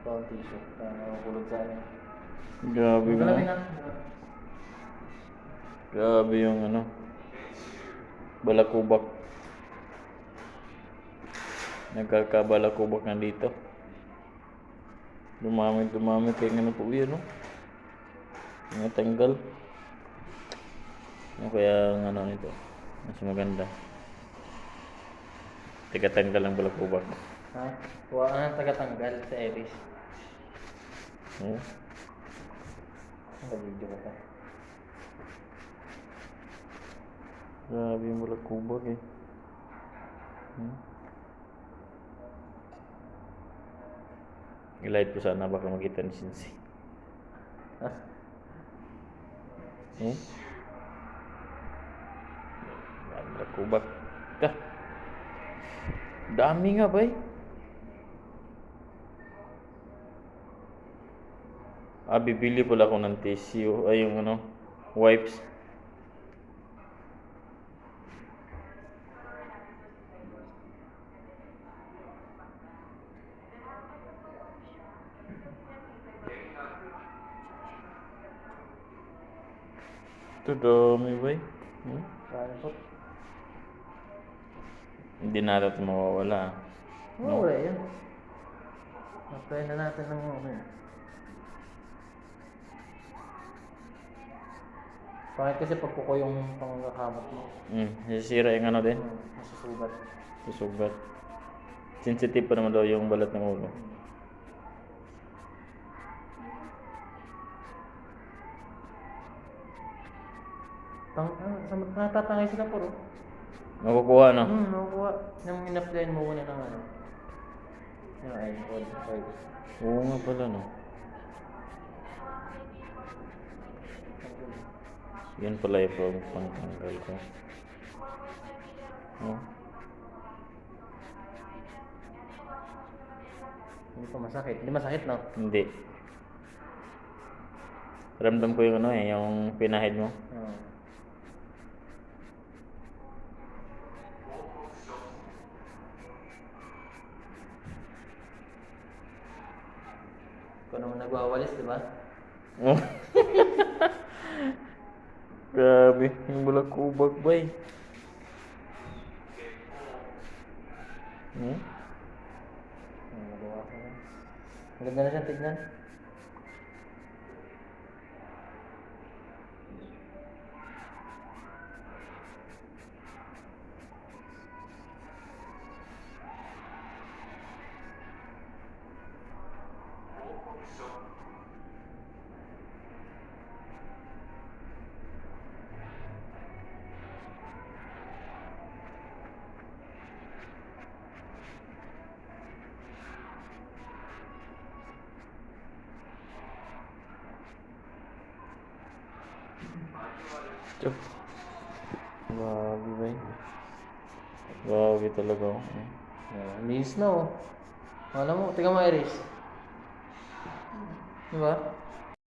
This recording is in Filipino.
ito ang tissue. Kaya nakukulog sa akin. Grabe nga. Grabe na. Grabe yung ano. Balakubak. Nagkakabalakubak na dito. Dumamit, dumamit. Kaya ano po yun, no? Mga tanggal. Ano kaya ang ano nito? Mas maganda. Tigatanggal ng balakubak. Ha? Kuha ka ng tagatanggal sa Eris. Oh. Nag-video ko pa. Grabe yung balakubak eh. Hmm? I-light ko sana baka makita ni Sinsi. Ah, Hmm? Yan, balakubak. Ta. Dami nga bay. Ah, bibili pala ako ng tissue. Ay, yung ano, wipes. Ito dami bay. Hmm? Hindi na ito mawawala. Oo, wala yan. Apply na natin ng ano Bakit kasi pagkuko yung pangkakamot mo? Hmm, sisira yung ano din. Hmm, Masusugat. Susugat. Sensitive pa naman daw yung balat ng ulo. Tang, ah, sa natatangay sila puro. Makukuha no? Hmm, nakukuha. Nung in-applyan mo muna ng ano. Yung iPod. Oil. Oo nga pala no. Yan pala yung pang pangtanggal ko. Oh. Hindi pa masakit. Hindi masakit, no? Hindi. Ramdam ko yung ano eh, yung pinahid mo. Hmm. Ikaw naman nagwawalis, di ba? Grabe, yung balakubak ba eh. Hmm? Ang ganda na siya tignan. Tiyok. Grabe ba eh. Grabe talaga oh. Yeah, linis na oh. Alam mo, tingnan mo Iris. Di ba?